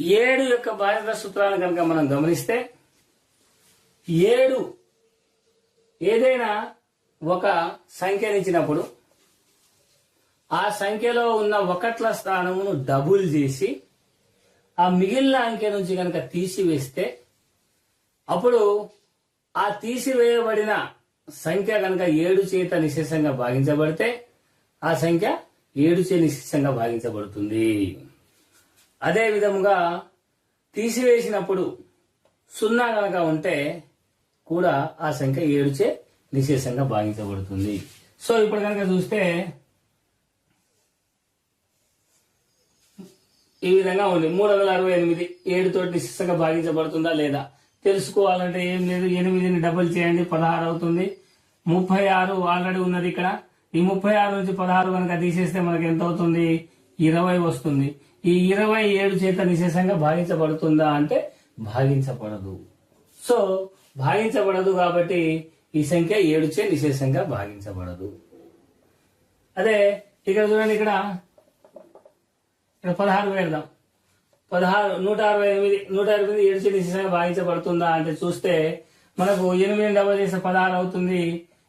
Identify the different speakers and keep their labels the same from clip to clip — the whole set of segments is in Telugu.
Speaker 1: ఏడు యొక్క బాధ్యత సూత్రాలను కనుక మనం గమనిస్తే ఏడు ఏదైనా ఒక సంఖ్యనిచ్చినప్పుడు ఆ సంఖ్యలో ఉన్న ఒకట్ల స్థానమును డబుల్ చేసి ఆ మిగిలిన అంకె నుంచి కనుక తీసివేస్తే అప్పుడు ఆ తీసివేయబడిన సంఖ్య కనుక ఏడు చేత నిశేషంగా భాగించబడితే ఆ సంఖ్య ఏడు చే నిశేషంగా భాగించబడుతుంది. అదే విధముగా తీసివేసినప్పుడు సున్నా కనుక ఉంటే కూడా ఆ సంఖ్య ఏడుచే నిశేషంగా భావించబడుతుంది సో ఇప్పుడు కనుక చూస్తే ఈ విధంగా ఉంది. మూడు వందల అరవై ఎనిమిది ఏడుతోటి నిశేషంగా భాగించబడుతుందా లేదా? తెలుసుకోవాలంటే ఏం లేదు. ఎనిమిదిని డబుల్ చేయండి పదహారు అవుతుంది. ముప్పై ఆరు ఆల్రెడీ ఉన్నది ఇక్కడ. ఈ ముప్పై ఆరు నుంచి పదహారు కనుక తీసేస్తే మనకి ఎంత అవుతుంది? ఇరవై వస్తుంది. ఈ ఇరవై ఏడు చేత నిశేషంగా భాగించబడుతుందా అంటే భాగించబడదు సో భాగించబడదు కాబట్టి ఈ సంఖ్య ఏడుచే నిశేషంగా భాగించబడదు అదే ఇక్కడ చూడండి ఇక్కడ. ఇక్కడ పదహారు పెడదాం పదహారు నూట అరవై ఎనిమిది నూట అరవై ఎనిమిది ఏడు చే నిశేషంగా భాగించబడుతుందా అంటే చూస్తే మనకు ఎనిమిది డబల్ చేస్తే పదహారు అవుతుంది.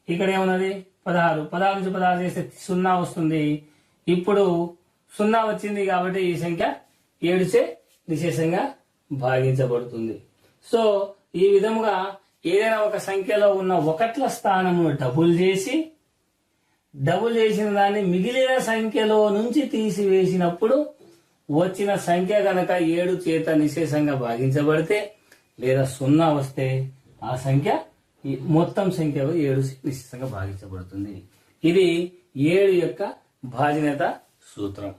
Speaker 1: ఇక్కడ ఏమున్నది? పదహారు. పదహారు నుంచి పదహారు చేస్తే సున్నా వస్తుంది. ఇప్పుడు సున్నా వచ్చింది కాబట్టి ఈ సంఖ్య ఏడుచే విశేషంగా భాగించబడుతుంది. సో ఈ విధముగా ఏదైనా ఒక సంఖ్యలో ఉన్న ఒకట్ల స్థానమును డబుల్ చేసి డబుల్ చేసిన దాన్ని మిగిలిన సంఖ్యలో నుంచి తీసివేసినప్పుడు వచ్చిన సంఖ్య గనక ఏడు చేత నిశేషంగా భాగించబడితే లేదా సున్నా వస్తే ఆ సంఖ్య మొత్తం సంఖ్య ఏడు నిశేషంగా భాగించబడుతుంది. ఇది ఏడు యొక్క భాజనత с утра.